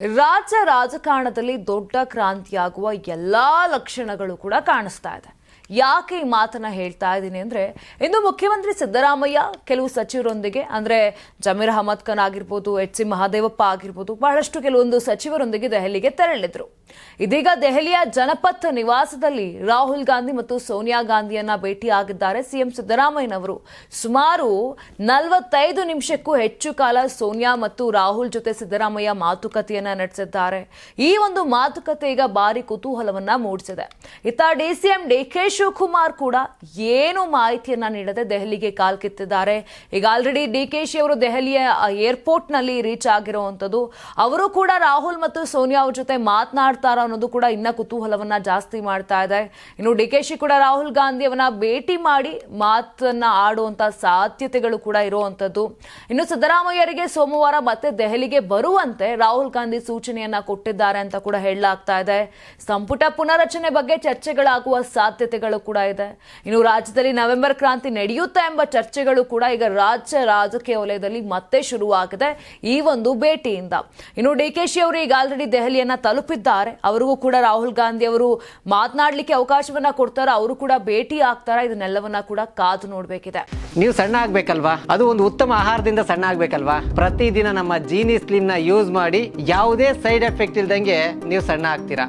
ರಾಜ್ಯ ರಾಜಕಾರಣದಲ್ಲಿ ದೊಡ್ಡ ಕ್ರಾಂತಿಯಾಗುವ ಎಲ್ಲಾ ಲಕ್ಷಣಗಳು ಕೂಡ ಕಾಣಿಸ್ತಾ ಇದೆ. ಯಾಕೆ ಈ ಮಾತನ್ನ ಹೇಳ್ತಾ ಇದ್ದೀನಿ ಅಂದ್ರೆ ಇಂದು ಮುಖ್ಯಮಂತ್ರಿ ಸಿದ್ದರಾಮಯ್ಯ, ಕೆಲವು ಸಚಿವರೊಂದಿಗೆ, ಅಂದ್ರೆ ಜಮೀರ್ ಅಹಮದ್ ಖಾನ್ ಆಗಿರ್ಬೋದು, ಎಚ್ ಸಿ ಮಹಾದೇವಪ್ಪ ಆಗಿರ್ಬೋದು, ಬಹಳಷ್ಟು ಕೆಲವೊಂದು ಸಚಿವರೊಂದಿಗೆ ದೆಹಲಿಗೆ ತೆರಳಿದ್ರು. ಇದೀಗ ದೆಹಲಿಯ ಜನಪಥ್ ನಿವಾಸದಲ್ಲಿ ರಾಹುಲ್ ಗಾಂಧಿ ಮತ್ತು ಸೋನಿಯಾ ಗಾಂಧಿಯನ್ನ ಭೇಟಿಯಾಗಿದ್ದಾರೆ. ಸಿಎಂ ಸಿದ್ದರಾಮಯ್ಯನವರು ಸುಮಾರು ನಲವತ್ತೈದು ನಿಮಿಷಕ್ಕೂ ಹೆಚ್ಚು ಕಾಲ ಸೋನಿಯಾ ಮತ್ತು ರಾಹುಲ್ ಜೊತೆ ಸಿದ್ದರಾಮಯ್ಯ ಮಾತುಕತೆಯನ್ನ ನಡೆಸಿದ್ದಾರೆ. ಈ ಒಂದು ಮಾತುಕತೆ ಈಗ ಭಾರಿ ಕುತೂಹಲವನ್ನ ಮೂಡಿಸಿದೆ. ಇತ್ತ ಡಿಸಿಎಂ ಕೆ ಶಿವಕುಮಾರ್ ಕೂಡ ಏನು ಮಾಹಿತಿಯನ್ನ ನೀಡದೆ ದೆಹಲಿಗೆ ಕಾಲ್ಕಿತ್ತಿದ್ದಾರೆ ಈಗ ಆಲ್ರೆಡಿ ಡಿ ಕೆ ಶಿ ಅವರು ದೆಹಲಿಯ ಏರ್ಪೋರ್ಟ್ನಲ್ಲಿ ರೀಚ್ ಆಗಿರುವಂತದ್ದು. ಅವರು ಕೂಡ ರಾಹುಲ್ ಮತ್ತು ಸೋನಿಯಾ ಅವ್ರ ಜೊತೆ ಮಾತನಾಡ್ತಾರ ಅನ್ನೋದು ಕೂಡ ಇನ್ನ ಕುತೂಹಲವನ್ನ ಜಾಸ್ತಿ ಮಾಡ್ತಾ ಇದೆ. ಇನ್ನು ಡಿ ಕೆ ಶಿ ಕೂಡ ರಾಹುಲ್ ಗಾಂಧಿ ಅವನ ಭೇಟಿ ಮಾಡಿ ಮಾತನ್ನ ಆಡುವಂತ ಸಾಧ್ಯತೆಗಳು ಕೂಡ ಇರುವಂತದ್ದು. ಇನ್ನು ಸಿದ್ದರಾಮಯ್ಯರಿಗೆ ಸೋಮವಾರ ಮತ್ತೆ ದೆಹಲಿಗೆ ಬರುವಂತೆ ರಾಹುಲ್ ಗಾಂಧಿ ಸೂಚನೆಯನ್ನ ಕೊಟ್ಟಿದ್ದಾರೆ ಅಂತ ಕೂಡ ಹೇಳಲಾಗ್ತಾ ಇದೆ. ಸಂಪುಟ ಪುನರಚನೆ ಬಗ್ಗೆ ಚರ್ಚೆಗಳಾಗುವ ಸಾಧ್ಯತೆಗಳು ಕೂಡ ಇದೆ. ಇನ್ನು ರಾಜ್ಯದಲ್ಲಿ ನವೆಂಬರ್ ಕ್ರಾಂತಿ ನಡೆಯುತ್ತಾ ಎಂಬ ಚರ್ಚೆಗಳು ಕೂಡ ಈಗ ರಾಜ್ಯ ರಾಜಕೀಯ ವಲಯದಲ್ಲಿ ಮತ್ತೆ ಶುರುವಾಗಿದೆ ಈ ಒಂದು ಭೇಟಿಯಿಂದ. ಇನ್ನು ಡಿ ಕೆ ಶಿ ಅವರು ಈಗ ಆಲ್ರೆಡಿ ದೆಹಲಿಯನ್ನ ತಲುಪಿದ್ದಾರೆ. ಅವರಿಗೂ ಕೂಡ ರಾಹುಲ್ ಗಾಂಧಿ ಅವರು ಮಾತನಾಡಲಿಕ್ಕೆ ಅವಕಾಶವನ್ನ ಕೊಡ್ತಾರ. ಅವರು ಕೂಡ ಭೇಟಿ ಆಗ್ತಾರ. ಇದನ್ನೆಲ್ಲವನ್ನ ಕೂಡ ಕಾದು ನೋಡ್ಬೇಕಿದೆ. ನೀವು ಸಣ್ಣ ಆಗ್ಬೇಕಲ್ವಾ? ಅದು ಒಂದು ಉತ್ತಮ ಆಹಾರದಿಂದ ಸಣ್ಣ ಆಗ್ಬೇಕಲ್ವಾ? ಪ್ರತಿದಿನ ನಮ್ಮ ಜೀನಿ ಸ್ಲಿಮ್ನ ಯೂಸ್ ಮಾಡಿ ಯಾವುದೇ ಸೈಡ್ ಎಫೆಕ್ಟ್ ಇಲ್ದಂಗೆ ನೀವು ಸಣ್ಣ ಆಗ್ತೀರಾ?